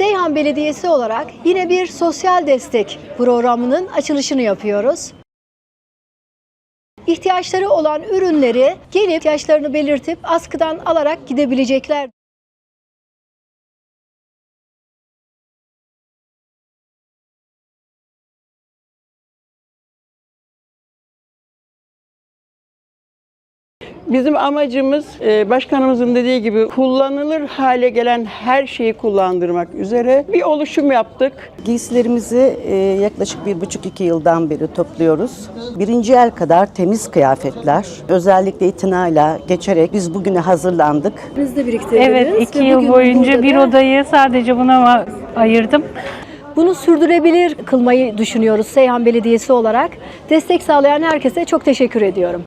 Seyhan Belediyesi olarak yine bir sosyal destek programının açılışını yapıyoruz. İhtiyaçları olan ürünleri gelip ihtiyaçlarını belirtip askıdan alarak gidebilecekler. Bizim amacımız e, başkanımızın dediği gibi kullanılır hale gelen her şeyi kullandırmak üzere bir oluşum yaptık. Giysilerimizi e, yaklaşık bir buçuk iki yıldan beri topluyoruz. Birinci el kadar temiz kıyafetler, özellikle itinayla geçerek biz bugüne hazırlandık. Biz de biriktirdiniz. Evet, iki yıl boyunca bir da odayı sadece buna ayırdım. Bunu sürdürebilir kılmayı düşünüyoruz Seyhan Belediyesi olarak. Destek sağlayan herkese çok teşekkür ediyorum.